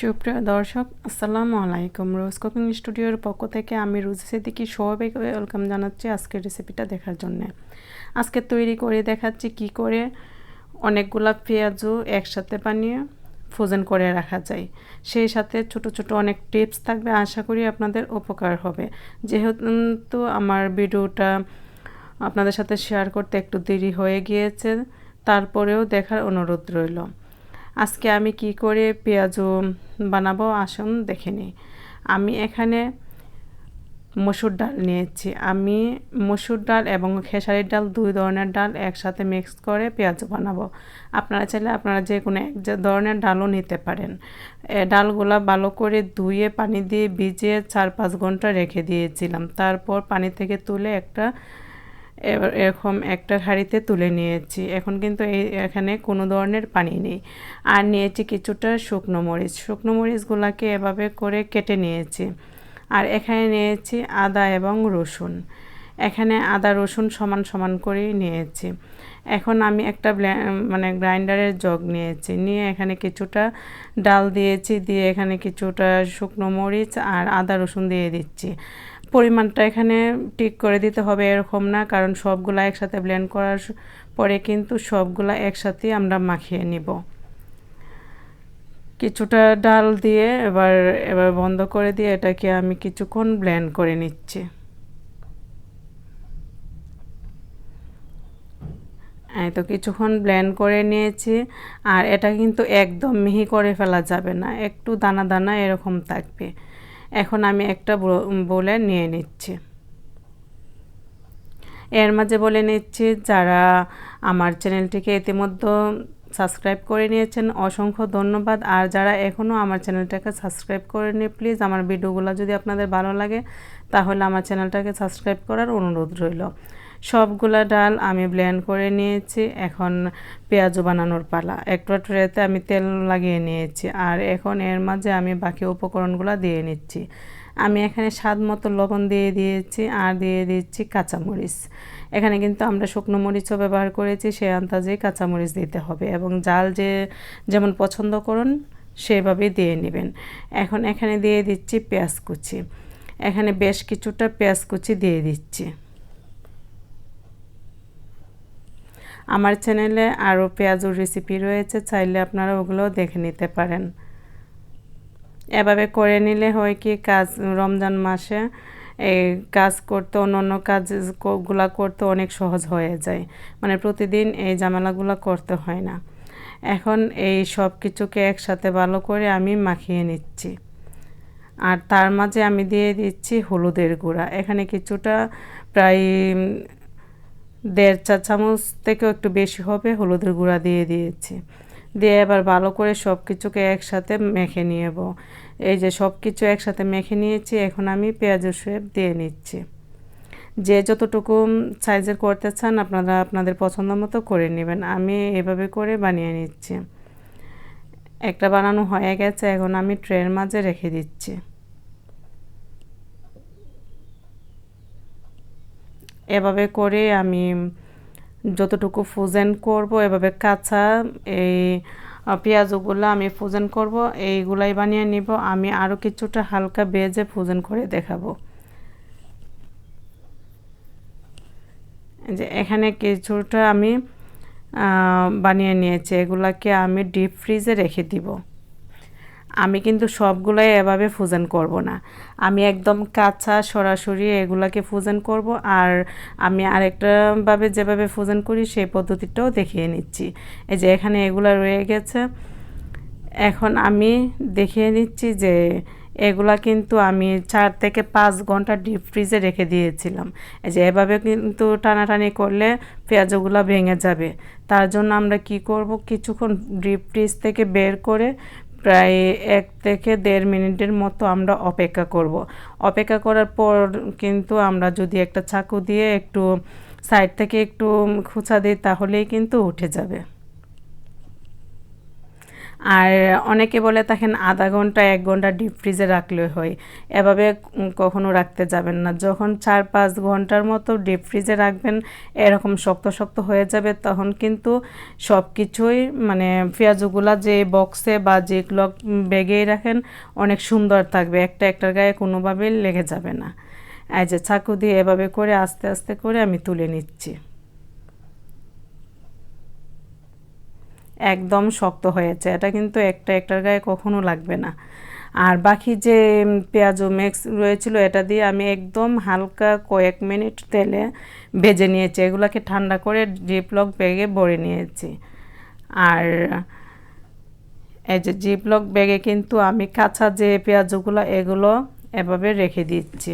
সুপ্রিয় দর্শক, আসসালামু আলাইকুম। রোজ কুকিং স্টুডিওর পক্ষ থেকে আমি রুজি সিদ্দিকি সবাইকে ওয়েলকাম জানাচ্ছি আজকের রেসিপিটা দেখার জন্য। আজকে তৈরি করে দেখাচ্ছি কি করে অনেকগুলা পেঁয়াজও একসাথে বানিয়ে ফ্রোজেন করে রাখা যায়। সেই সাথে ছোট ছোট অনেক টিপস থাকবে, আশা করি আপনাদের উপকার হবে। যেহেতু আমার ভিডিওটা আপনাদের সাথে শেয়ার করতে একটু দেরি হয়ে গিয়েছে, তারপরেও দেখার অনুরোধ রইল। আজকে আমি কি করে পেঁয়াজু বানাবো? আসুন দেখে নিই। আমি এখানে মসুর ডাল নিয়েছি। আমি মসুর ডাল এবং খেসারির ডাল দুই ধরনের ডাল একসাথে মিক্স করে পেঁয়াজ বানাবো। আপনারা চাইলে আপনারা যে কোনো এক ধরনের ডালও নিতে পারেন। ডালগুলা ভালো করে ধুয়ে পানি দিয়ে ভিজিয়ে চার পাঁচ ঘণ্টা রেখে দিয়েছিলাম। তারপর পানি থেকে তুলে একটা এবার এরকম একটা হাঁড়িতে তুলে নিয়েছি। এখন কিন্তু এই, এখানে কোনো ধরনের পানি নেই। আর নিয়েছি কিছুটা শুকনো মরিচ। শুকনো মরিচগুলোকে এভাবে করে কেটে নিয়েছি। আর এখানে নিয়েছি আদা এবং রসুন। এখানে আদা, রসুন সমান সমান করেই নিয়েছি। এখন আমি একটা মানে গ্রাইন্ডারের জগ নিয়েছি। নিয়ে এখানে কিছুটা ডাল দিয়েছি। দিয়ে এখানে কিছুটা শুকনো মরিচ আর আদা, রসুন দিয়ে দিচ্ছি। পরিমাণটা এখানে ঠিক করে দিতে হবে এরকম না, কারণ সবগুলা একসাথে ব্লেন্ড করার পরে কিন্তু সবগুলা একসাথেই আমরা মাখিয়ে নিব। কিছুটা ডাল দিয়ে এবার এবার বন্ধ করে দিয়ে এটাকে আমি কিছুক্ষণ ব্লেন্ড করে নিচ্ছি। তো কিছুক্ষণ ব্লেন্ড করে নিয়েছি, আর এটা কিন্তু একদম মিহি করে ফেলা যাবে না, একটু দানা দানা এরকম থাকবে। এখন আমি একটা বলে নিয়ে নিচ্ছি। এর মাঝে বলে নিচ্ছি, যারা আমার চ্যানেলটিকে ইতিমধ্যে সাবস্ক্রাইব করে নিয়েছেন, অসংখ্য ধন্যবাদ। আর যারা এখনও আমার চ্যানেলটাকে সাবস্ক্রাইব করে নি প্লিজ আমার ভিডিওগুলো যদি আপনাদের ভালো লাগে, তাহলে আমার চ্যানেলটাকে সাবস্ক্রাইব করার অনুরোধ রইল। সবগুলা ডাল আমি ব্লেন্ড করে নিয়েছি। এখন পেঁয়াজও বানানোর পালা। একটা ট্রেতে আমি তেল লাগিয়ে নিয়েছি আর এখন এর মাঝে আমি বাকি উপকরণগুলো দিয়ে নিচ্ছি। আমি এখানে স্বাদ মতো লবণ দিয়ে দিয়েছি আর দিয়ে দিচ্ছি কাঁচামরিচ। এখানে কিন্তু আমরা শুকনো মরিচও ব্যবহার করেছি, সেই আন্দাজেই কাঁচামরিচ দিতে হবে এবং জাল যে, যেমন পছন্দ করুন সেভাবে দিয়ে নেবেন। এখন এখানে দিয়ে দিচ্ছি পেঁয়াজ কুচি। এখানে বেশ কিছুটা পেঁয়াজ কুচি দিয়ে দিচ্ছি। আমার চ্যানেলে আরও পেঁয়াজুর রেসিপি রয়েছে, চাইলে আপনারা ওগুলোও দেখে নিতে পারেন। এভাবে করে নিলে হয় কি, কাজ, রমজান মাসে এই কাজ করতে, অন্য অন্য কাজগুলা করতে অনেক সহজ হয়ে যায়। মানে প্রতিদিন এই জামেলাগুলো করতে হয় না। এখন এই সব কিছুকে একসাথে ভালো করে আমি মাখিয়ে নিচ্ছি। আর তার মাঝে আমি দিয়ে দিচ্ছি হলুদের গুঁড়া। এখানে কিছুটা প্রায় দেড় চা চামচ থেকেও একটু বেশি হবে, হলুদের গুঁড়া দিয়ে দিয়েছি। দিয়ে এবার ভালো করে সব কিছুকে একসাথে মেখে নিয়েব। এই যে সব কিছু একসাথে মেখে নিয়েছি, এখন আমি পেঁয়াজের শেপ দিয়ে নিচ্ছি। যে যতটুকু সাইজের করতে চান আপনারা আপনাদের পছন্দ মতো করে নেবেন। আমি এভাবে করে বানিয়ে নিচ্ছি। একটা বানানো হয়ে গেছে, এখন আমি ট্রের মাঝে রেখে দিচ্ছি। এভাবে করে আমি যতটুকু ফ্রোজেন করব, এভাবে কাঁচা এই পেঁয়াজগুলো আমি ফ্রোজেন করব, এইগুলাই বানিয়ে নিব। আমি আরও কিছুটা হালকা বেজে ফ্রোজেন করে দেখাবো। যে এখানে কিছুটা আমি বানিয়ে নিয়েছি। এগুলাকে আমি ডিপ ফ্রিজে রেখে দিব। আমি কিন্তু সবগুলোই এভাবে ফুজেন করব না। আমি একদম কাঁচা সরাসরি এগুলাকে ফুজেন করব আর আমি আরেকটাভাবে যেভাবে ফুজেন করি সেই পদ্ধতিটাও দেখিয়ে নিচ্ছি। এই যে এখানে এগুলো রয়ে গেছে। এখন আমি দেখিয়ে নিচ্ছি যে এগুলা কিন্তু আমি চার থেকে পাঁচ ঘণ্টা ডিপ ফ্রিজে রেখে দিয়েছিলাম। এই যে এভাবে কিন্তু টানাটানি করলে পেঁয়াজগুলো ভেঙে যাবে। তার জন্য আমরা কি করব? কিছুক্ষণ ডিপ ফ্রিজ থেকে বের করে প্রায় এক থেকে দেড় মিনিটের মতো আমরা অপেক্ষা করব। অপেক্ষা করার পর কিন্তু আমরা যদি একটা চাকু দিয়ে একটু সাইড থেকে একটু খুঁচা দিই, তাহলেই কিন্তু উঠে যাবে আর অনেকে বলে থাকেন আধা ঘণ্টা, এক ঘণ্টা ডিপ ফ্রিজে রাখলে হয়। এভাবে কখনো রাখতে যাবেন না। যখন চার পাঁচ ঘণ্টার মতো ডিপ ফ্রিজে রাখবেন, এরকম শক্ত শক্ত হয়ে যাবে, তখন কিন্তু সব কিছুই মানে পেঁয়াজগুলা যে বক্সে বা যেগুলো ব্যাগেই রাখেন, অনেক সুন্দর থাকবে। একটা একটার গায়ে কোনোভাবেই লেগে যাবে না। এই যে চাকু দিয়ে এভাবে করে আস্তে আস্তে করে আমি তুলে নিচ্ছি। একদম শক্ত হয়েছে। এটা কিন্তু একটা একটার গায়ে কখনো লাগবে না। আর বাকি যে পেঁয়াজু মিক্স রয়েছিল, এটা দিয়ে আমি একদম হালকা কয়েক মিনিট তেলে ভেজে নিয়েছি। এগুলোকে ঠান্ডা করে জিপলক ব্যাগে ভরে নিয়েছি। আর এই যে জিপলক ব্যাগে কিন্তু আমি কাঁচা যে পেঁয়াজগুলো, এগুলো এভাবে রেখে দিচ্ছি।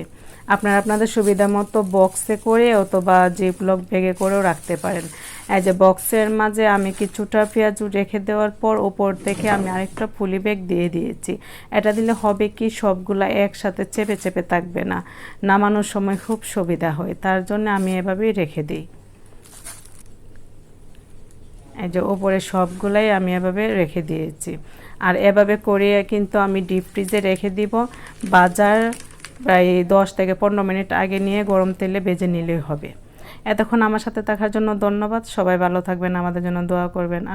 আপনারা আপনাদের সুবিধা মতো বক্সে করে অথবা জিপলক ব্যাগে করেও রাখতে পারেন। এই যে বক্সের মাঝে আমি কিছুটা পেঁয়াজ রেখে দেওয়ার পর ওপর থেকে আমি আরেকটা ফুলি ব্যাগ দিয়ে দিয়েছি। এটা দিলে হবে কি সবগুলা একসাথে চেপে চেপে থাকবে না। নামানোর সময় খুব সুবিধা হয়, তার জন্য আমি এভাবেই রেখে দিই। এই যে ওপরে সবগুলাই আমি এভাবে রেখে দিয়েছি। আর এভাবে করে কিন্তু আমি ডিপ ফ্রিজে রেখে দিব। বাজার প্রায় দশ থেকে পনেরো মিনিট আগে নিয়ে গরম তেলে ভেজে নিলেই হবে। এতক্ষণ আমার সাথে থাকার জন্য ধন্যবাদ। সবাই ভালো থাকবেন, আমাদের জন্য দোয়া করবেন।